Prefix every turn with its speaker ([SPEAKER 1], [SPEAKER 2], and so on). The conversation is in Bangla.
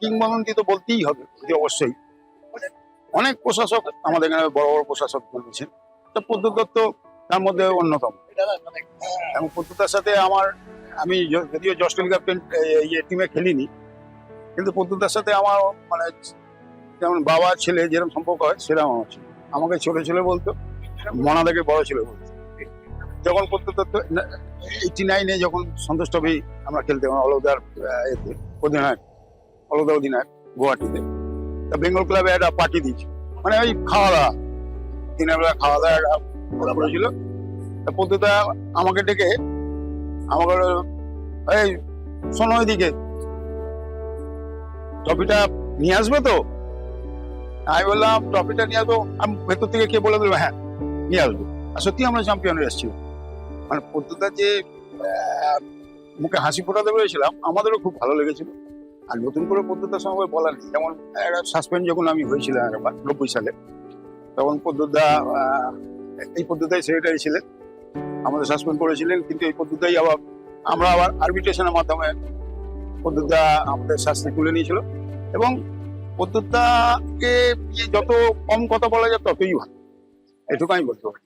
[SPEAKER 1] কিংবদন্তি তো বলতেই হবে যে অবশ্যই। অনেক প্রশাসক আমাদের এখানে বড় বড় প্রশাসক বলেছেন। তো দত্ত তার মধ্যে অন্যতম। এবং পদ্মতার সাথে আমার, আমি যদিও জস্টিল ক্যাপ্টেন ইয়ে টিমে খেলিনি, কিন্তু পদ্মতার সাথে আমার মানে যেমন বাবা, ছেলে যেরকম সম্পর্ক হয়, সেরকম আমার ছিল। আমাকে ছোট ছেলে বলতো, মনা থেকে বড় ছেলে বলতো। যখন দত্ত এইটি নাইনে যখন সন্তুষ্ট আমরা খেলতে অলৌদার অধিনায়ক অলৌদার অধিনায়ক গুয়াহাটিতে। তা বেঙ্গল ক্লাবে একটা পার্টি দিয়েছে। মানে ওই খাওয়া দাওয়া দিনের বেলা খাওয়া দাওয়া একটা ওরা করেছিল তা পদ্মতা আমাকে ডেকে আমাকে এই, শোনো ওইদিকে। ট্রফিটা নিয়ে আসবে তো? আমি বললাম, ট্রফিটা নিয়ে আসব। আমি ভেতর থেকে কে বলে দিল হ্যাঁ নিয়ে আসব। আর সত্যি আমরা চ্যাম্পিয়ন হয়ে এসেছিলাম মানে পদ্মতা যে মুখে হাসি ফোটাতে পেরেছিলাম, আমাদেরও খুব ভালো লেগেছিল। আর নতুন করে পদ্মতার সঙ্গে বলার নেই যেমন একটা সাসপেন্ড যখন আমি হয়েছিলাম একবার নব্বই সালে তখন পদ্মতা আহ, এই পদ্ধতায় সেক্রেটারি ছিলেন। আমাদের সাসপেন্ড করেছিলেন কিন্তু এই পদ্ধতাই আবার আমরা আবার আরবিট্রেশনের মাধ্যমে পদ্ধতা আমাদের শাস্তি তুলে নিয়েছিল। এবং নিয়ে যত কম কথা বলা যায় ততই ভালো। এটুকু আমি বলতে পারি।